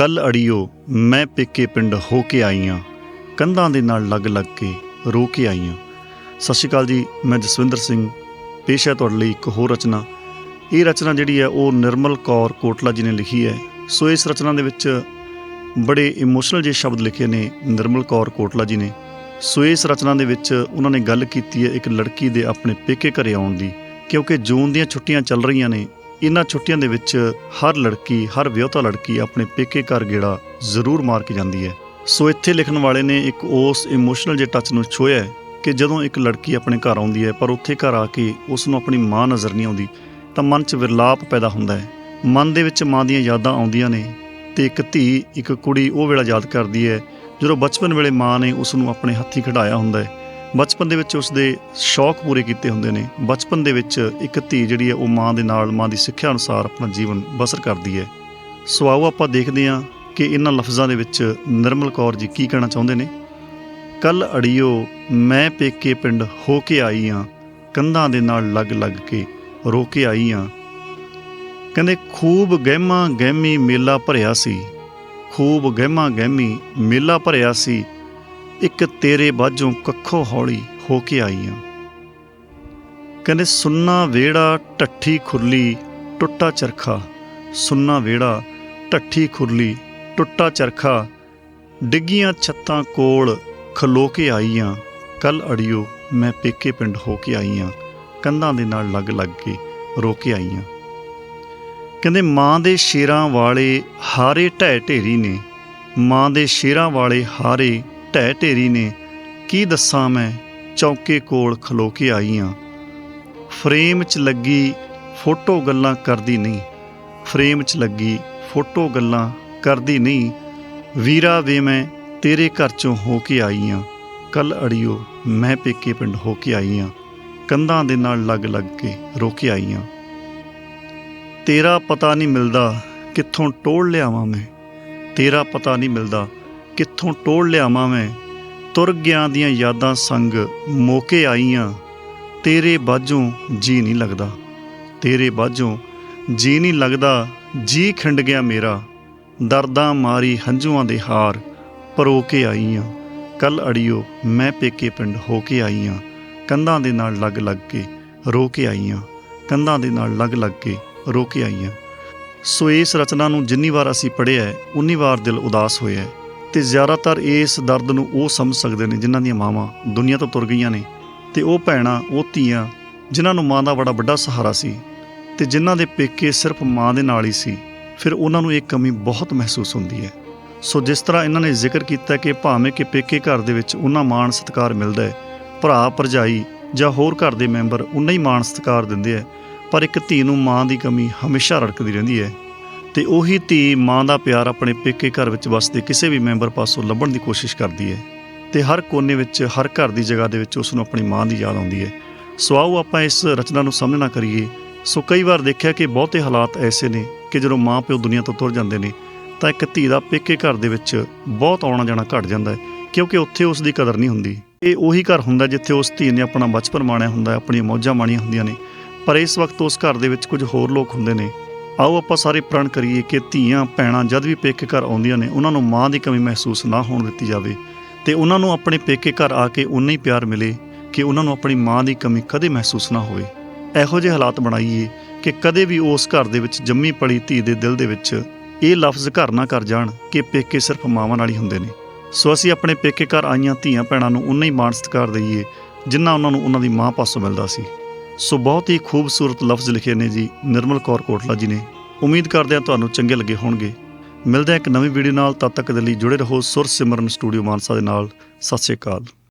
ਕੱਲ ਅੜੀਓ ਮੈਂ ਪੇਕੇ ਪਿੰਡ ਹੋ ਕੇ ਆਈਆਂ। ਕੰਧਾਂ ਦੇ ਨਾਲ ਲੱਗ ਲੱਗ ਕੇ ਰੋ ਕੇ ਆਈਆਂ। ਸਤਿ ਸ਼੍ਰੀ ਅਕਾਲ ਜੀ, ਮੈਂ ਜਸਵਿੰਦਰ ਸਿੰਘ। ਪੇਸ਼ ਹੈ ਤੁਹਾਡੇ ਲਈ ਇੱਕ ਹੋਰ ਰਚਨਾ। ਇਹ ਰਚਨਾ ਜਿਹੜੀ ਹੈ ਉਹ ਨਿਰਮਲ ਕੌਰ ਕੋਟਲਾ ਜੀ ਨੇ ਲਿਖੀ ਹੈ। ਸੋ ਇਸ ਰਚਨਾ ਦੇ ਵਿੱਚ ਬੜੇ ਇਮੋਸ਼ਨਲ ਜਿਹੇ ਸ਼ਬਦ ਲਿਖੇ ਨੇ ਨਿਰਮਲ ਕੌਰ ਕੋਟਲਾ ਜੀ ਨੇ। ਸੋ ਇਸ ਰਚਨਾ ਦੇ ਵਿੱਚ ਉਹਨਾਂ ਨੇ ਗੱਲ ਕੀਤੀ ਹੈ ਇੱਕ ਲੜਕੀ ਦੇ ਆਪਣੇ ਪੇਕੇ ਘਰੇ ਆਉਣ ਦੀ। ਕਿਉਂਕਿ ਜੂਨ ਦੀਆਂ ਛੁੱਟੀਆਂ ਚੱਲ ਰਹੀਆਂ ਨੇ ਇਹਨਾਂ ਛੁੱਟੀਆਂ ਦੇ ਵਿੱਚ ਹਰ ਲੜਕੀ, ਹਰ ਵਿਆਹੁਤਾ ਲੜਕੀ ਆਪਣੇ ਪੇਕੇ ਘਰ ਗੇੜਾ ਜ਼ਰੂਰ ਮਾਰ ਕੇ ਜਾਂਦੀ ਹੈ। ਸੋ ਇੱਥੇ ਲਿਖਣ ਵਾਲੇ ਨੇ ਇੱਕ ਉਸ ਇਮੋਸ਼ਨਲ ਜੇ ਟੱਚ ਨੂੰ ਛੋਇਆ ਕਿ ਜਦੋਂ ਇੱਕ ਲੜਕੀ ਆਪਣੇ ਘਰ ਆਉਂਦੀ ਹੈ, ਪਰ ਉੱਥੇ ਘਰ ਆ ਕੇ ਉਸ ਨੂੰ ਆਪਣੀ ਮਾਂ ਨਜ਼ਰ ਨਹੀਂ ਆਉਂਦੀ, ਤਾਂ ਮਨ 'ਚ ਵਿਰਲਾਪ ਪੈਦਾ ਹੁੰਦਾ ਹੈ। ਮਨ ਦੇ ਵਿੱਚ ਮਾਂ ਦੀਆਂ ਯਾਦਾਂ ਆਉਂਦੀਆਂ ਨੇ ਤੇ ਇੱਕ ਧੀ, ਇੱਕ ਕੁੜੀ ਉਹ ਵੇਲਾ ਯਾਦ ਕਰਦੀ ਹੈ ਜਦੋਂ ਬਚਪਨ ਵੇਲੇ ਮਾਂ ਨੇ ਉਸ ਨੂੰ ਆਪਣੇ ਹੱਥੀਂ ਖਿਡਾਇਆ ਹੁੰਦਾ ਹੈ। ਬਚਪਨ ਦੇ ਵਿੱਚ ਉਸ ਦੇ ਸ਼ੌਕ ਪੂਰੇ ਕੀਤੇ ਹੁੰਦੇ ਨੇ। ਬਚਪਨ ਦੇ ਵਿੱਚ ਇੱਕ ਧੀ ਜਿਹੜੀ ਹੈ, ਉਹ ਮਾਂ ਦੇ ਨਾਲ, ਮਾਂ ਦੀ ਸਿੱਖਿਆ ਅਨੁਸਾਰ ਆਪਣਾ ਜੀਵਨ ਬਸਰ ਕਰਦੀ ਹੈ। ਸੋ ਆਓ ਆਪਾਂ ਦੇਖਦੇ ਹਾਂ ਕਿ ਇਹਨਾਂ ਲਫ਼ਜ਼ਾਂ ਦੇ ਵਿੱਚ ਨਿਰਮਲ ਕੌਰ ਜੀ ਕੀ ਕਹਿਣਾ ਚਾਹੁੰਦੇ ਨੇ। ਕੱਲ ਅੜੀਓ ਮੈਂ ਪੇਕੇ ਪਿੰਡ ਹੋ ਕੇ ਆਈ ਆ, ਕੰਧਾਂ ਦੇ ਨਾਲ ਲੱਗ ਲੱਗ ਕੇ ਰੋ ਕੇ ਆਈ ਆ। ਕਹਿੰਦੇ, ਖੂਬ ਗਹਿਮਾ ਗਹਿਮੀ ਮੇਲਾ ਭਰਿਆ ਸੀ, ਖੂਬ ਗਹਿਮਾ ਗਹਿਮੀ ਮੇਲਾ ਭਰਿਆ ਸੀ ਇੱਕ ਤੇਰੇ ਬਾਝੋਂ ਕੱਖੋਂ ਹੌਲੀ ਹੋ ਕੇ ਆਈ ਆ ਕਹਿੰਦੇ, ਸੁੰਨਾ ਵੇੜਾ ਟੱਠੀ ਖੁਰਲੀ, ਟੁੱਟਾ ਚਰਖਾ। ਸੁੰਨਾ ਵੇੜਾ ਟੱਠੀ ਖੁਰਲੀ, ਟੁੱਟਾ ਚਰਖਾ। ਡਿੱਗੀਆਂ ਛੱਤਾਂ ਕੋਲ ਖਲੋ ਕੇ ਆਈਆਂ। ਕੱਲ ਅੜਿਓ, ਮੈਂ ਪੇਕੇ ਪਿੰਡ ਹੋ ਕੇ ਆਈਆਂ। ਕੰਧਾਂ ਦੇ ਨਾਲ ਲੱਗ ਲੱਗ ਕੇ ਰੋ ਕੇ ਆਈਆਂ। ਕਹਿੰਦੇ, ਮਾਂ ਦੇ ਸ਼ੇਰਾਂ ਵਾਲੇ ਹਾਰੇ ਢਹਿ ਢੇਰੀ ਨੇ। ਮਾਂ ਦੇ ਸ਼ੇਰਾਂ ਵਾਲੇ ਹਾਰੇ ਢਹਿ ਢੇਰੀ ਨੇ, ਕੀ ਦੱਸਾਂ ਮੈਂ, ਚੌਕੇ ਕੋਲ ਖਲੋ ਕੇ ਆਈ ਆਈਆਂ। ਫਰੇਮ 'ਚ ਲੱਗੀ ਫੋਟੋ ਗੱਲਾਂ ਕਰਦੀ ਨਹੀਂ, ਫਰੇਮ 'ਚ ਲੱਗੀ ਫੋਟੋ ਗੱਲਾਂ ਕਰਦੀ ਨਹੀਂ, ਵੀਰਾ ਵੇ ਮੈਂ ਤੇਰੇ ਘਰ ਚੋਂ ਹੋ ਕੇ ਆਈ ਆਂ ਕੱਲ ਅੜਿਓ ਮੈਂ ਪੇਕੇ ਪਿੰਡ ਹੋ ਕੇ ਆਈ ਆਂ ਕੰਧਾਂ ਦੇ ਨਾਲ ਲੱਗ ਲੱਗ ਕੇ ਰੋ ਕੇ ਆਈ ਆਂ ਤੇਰਾ ਪਤਾ ਨਹੀਂ ਮਿਲਦਾ ਕਿੱਥੋਂ ਟੋੜ ਲਿਆਵਾਂ ਮੈਂ, ਤੇਰਾ ਪਤਾ ਨਹੀਂ ਮਿਲਦਾ ਕਿੱਥੋਂ ਟੋੜ ਲਿਆਵਾਂ ਮੈਂ ਤੁਰ ਗਿਆ ਦੀਆਂ ਯਾਦਾਂ ਸੰਗ ਮੋਕੇ ਆਈਆਂ। ਤੇਰੇ ਬਾਝੋਂ ਜੀ ਨਹੀਂ ਲੱਗਦਾ। ਤੇਰੇ ਬਾਝੋਂ ਜੀ ਨਹੀਂ ਲੱਗਦਾ। ਜੀ ਖਿੰਡ ਗਿਆ ਮੇਰਾ। ਦਰਦਾਂ ਮਾਰੀ ਹੰਝੂਆਂ ਦੇ ਹਾਰ ਪਰੋ ਕੇ ਆਈਆਂ। ਕੱਲ ਅੜਿਓ ਮੈਂ ਪੇਕੇ ਪਿੰਡ ਹੋ ਕੇ ਆਈਆਂ। ਕੰਧਾਂ ਦੇ ਨਾਲ ਲੱਗ ਲੱਗ ਕੇ ਰੋ ਕੇ ਆਈਆਂ। ਕੰਧਾਂ ਦੇ ਨਾਲ ਲੱਗ ਲੱਗ ਕੇ ਰੋ ਕੇ ਆਈਆਂ। ਸੋ ਇਸ ਰਚਨਾ ਨੂੰ ਜਿੰਨੀ ਵਾਰ ਅਸੀਂ ਪੜ੍ਹਿਆ ਹੈ, ਉਨੀ ਵਾਰ ਦਿਲ ਉਦਾਸ ਹੋਇਆ ਹੈ। ਤੇ ਜ਼ਿਆਦਾਤਰ ਇਸ ਦਰਦ ਨੂੰ ਉਹ ਸਮਝ ਸਕਦੇ ਨੇ ਜਿਨ੍ਹਾਂ ਦੀਆਂ ਮਾਵਾਂ ਦੁਨੀਆ ਤੋਂ ਤੁਰ ਗਈਆਂ ਨੇ। ਤੇ ਉਹ ਭੈਣਾਂ, ਉਹ ਧੀਆਂ, ਜਿਨ੍ਹਾਂ ਨੂੰ ਮਾਂ ਦਾ ਬੜਾ ਵੱਡਾ ਸਹਾਰਾ ਸੀ ਤੇ ਜਿਨ੍ਹਾਂ ਦੇ ਪੇਕੇ ਸਿਰਫ ਮਾਂ ਦੇ ਨਾਲ ਹੀ ਸੀ, ਫਿਰ ਉਹਨਾਂ ਨੂੰ ਇਹ ਕਮੀ ਬਹੁਤ ਮਹਿਸੂਸ ਹੁੰਦੀ ਹੈ। ਸੋ ਜਿਸ ਤਰ੍ਹਾਂ ਇਹਨਾਂ ਨੇ ਜ਼ਿਕਰ ਕੀਤਾ ਕਿ ਭਾਵੇਂ ਕਿ ਪੇਕੇ ਘਰ ਦੇ ਵਿੱਚ ਉਹਨਾਂ ਮਾਣ ਸਤਿਕਾਰ ਮਿਲਦਾ ਹੈ, ਭਰਾ, ਭਰਜਾਈ ਜਾਂ ਹੋਰ ਘਰ ਦੇ ਮੈਂਬਰ ਉਹਨਾਂ ਹੀ ਮਾਣ ਸਤਿਕਾਰ ਦਿੰਦੇ ਆ ਪਰ ਇੱਕ ਧੀ ਨੂੰ ਮਾਂ ਦੀ ਕਮੀ ਹਮੇਸ਼ਾ ਰੜਕਦੀ ਰਹਿੰਦੀ ਹੈ। ਤੇ ਉਹੀ ਧੀ ਮਾਂ ਦਾ ਪਿਆਰ ਆਪਣੇ ਪੇਕੇ ਘਰ ਵਿੱਚ ਵਸਦੇ ਕਿਸੇ ਵੀ ਮੈਂਬਰ ਪਾਸੋਂ ਲੱਭਣ ਦੀ ਕੋਸ਼ਿਸ਼ ਕਰਦੀ ਹੈ ਤੇ ਹਰ ਕੋਨੇ ਵਿੱਚ, ਹਰ ਘਰ ਦੀ ਜਗ੍ਹਾ ਦੇ ਵਿੱਚ ਉਸ ਨੂੰ ਆਪਣੀ ਮਾਂ ਦੀ ਯਾਦ ਆਉਂਦੀ ਹੈ। ਸੋ ਆਓ ਆਪਾਂ ਇਸ ਰਚਨਾ ਨੂੰ ਸਮਝਣਾ ਕਰੀਏ। ਸੋ ਕਈ ਵਾਰ ਦੇਖਿਆ ਕਿ ਬਹੁਤੇ ਹਾਲਾਤ ਐਸੇ ਨੇ ਕਿ ਜਦੋਂ ਮਾਂ ਪਿਓ ਦੁਨੀਆ ਤੋਂ ਤੁਰ ਜਾਂਦੇ ਨੇ, ਤਾਂ ਇੱਕ ਧੀ ਦਾ ਪੇਕੇ ਘਰ ਦੇ ਵਿੱਚ ਬਹੁਤ ਆਉਣਾ ਜਾਣਾ ਘਟ ਜਾਂਦਾ ਹੈ, ਕਿਉਂਕਿ ਉੱਥੇ ਉਸ ਦੀ ਕਦਰ ਨਹੀਂ ਹੁੰਦੀ। ਇਹ ਉਹੀ ਘਰ ਹੁੰਦਾ ਜਿੱਥੇ ਉਸ ਧੀ ਨੇ ਆਪਣਾ ਬਚਪਨ ਮਾਣਿਆ ਹੁੰਦਾ, ਆਪਣੀਆਂ ਮੌਜਾਂ ਮਾਣੀਆਂ ਹੁੰਦੀਆਂ ਨੇ। ਪਰ ਇਸ ਵਕਤ ਉਸ ਘਰ ਦੇ ਵਿੱਚ ਕੁਝ ਹੋਰ ਲੋਕ ਹੁੰਦੇ ਨੇ। ਆਓ ਆਪਾਂ ਸਾਰੇ ਪ੍ਰਣ ਕਰੀਏ ਕਿ ਧੀਆਂ ਭੈਣਾਂ ਜਦ ਵੀ ਪੇਕੇ ਘਰ ਆਉਂਦੀਆਂ ਨੇ, ਉਹਨਾਂ ਨੂੰ ਮਾਂ ਦੀ ਕਮੀ ਮਹਿਸੂਸ ਨਾ ਹੋਣ ਦਿੱਤੀ ਜਾਵੇ ਤੇ ਉਹਨਾਂ ਨੂੰ ਆਪਣੇ ਪੇਕੇ ਘਰ ਆ ਕੇ ਉਨਾ ਹੀ ਪਿਆਰ ਮਿਲੇ ਕਿ ਉਹਨਾਂ ਨੂੰ ਆਪਣੀ ਮਾਂ ਦੀ ਕਮੀ ਕਦੇ ਮਹਿਸੂਸ ਨਾ ਹੋਵੇ। ਇਹੋ ਜਿਹੇ ਹਾਲਾਤ ਬਣਾਈਏ ਕਿ ਕਦੇ ਵੀ ਉਸ ਘਰ ਦੇ ਵਿੱਚ ਜੰਮੀ ਪਲੀ ਧੀ ਦੇ ਦਿਲ ਦੇ ਵਿੱਚ ਇਹ ਲਫ਼ਜ਼ ਘਰ ਨਾ ਕਰ ਜਾਣ ਕਿ ਪੇਕੇ ਸਿਰਫ ਮਾਵਾਂ ਨਾਲ ਹੀ ਹੁੰਦੇ ਨੇ। ਸੋ ਅਸੀਂ ਆਪਣੇ ਪੇਕੇ ਘਰ ਆਈਆਂ ਧੀਆਂ ਭੈਣਾਂ ਨੂੰ ਉਨਾ ਹੀ ਮਾਣ ਸਤਿਕਾਰ ਦਈਏ ਜਿੰਨਾ ਉਹਨਾਂ ਨੂੰ ਉਹਨਾਂ ਦੀ ਮਾਂ ਪਾਸੋਂ ਮਿਲਦਾ ਸੀ। ਸੋ ਬਹੁਤ ਹੀ ਖੂਬਸੂਰਤ ਲਫ਼ਜ਼ ਲਿਖੇ ਨੇ ਜੀ ਨਿਰਮਲ ਕੌਰ ਕੋਟਲਾ ਜੀ ਨੇ। ਉਮੀਦ ਕਰਦੇ ਹਾਂ ਤੁਹਾਨੂੰ ਚੰਗੇ ਲੱਗੇ ਹੋਣਗੇ। ਮਿਲਦੇ ਹਾਂ ਇੱਕ ਨਵੀਂ ਵੀਡੀਓ ਨਾਲ, ਤਦ ਤੱਕ ਦੇ ਲਈ ਜੁੜੇ ਰਹੋ ਸੁਰ ਸਿਮਰਨ ਸਟੂਡੀਓ ਮਾਨਸਾ ਦੇ ਨਾਲ। ਸਤਿ ਸ਼੍ਰੀ ਅਕਾਲ।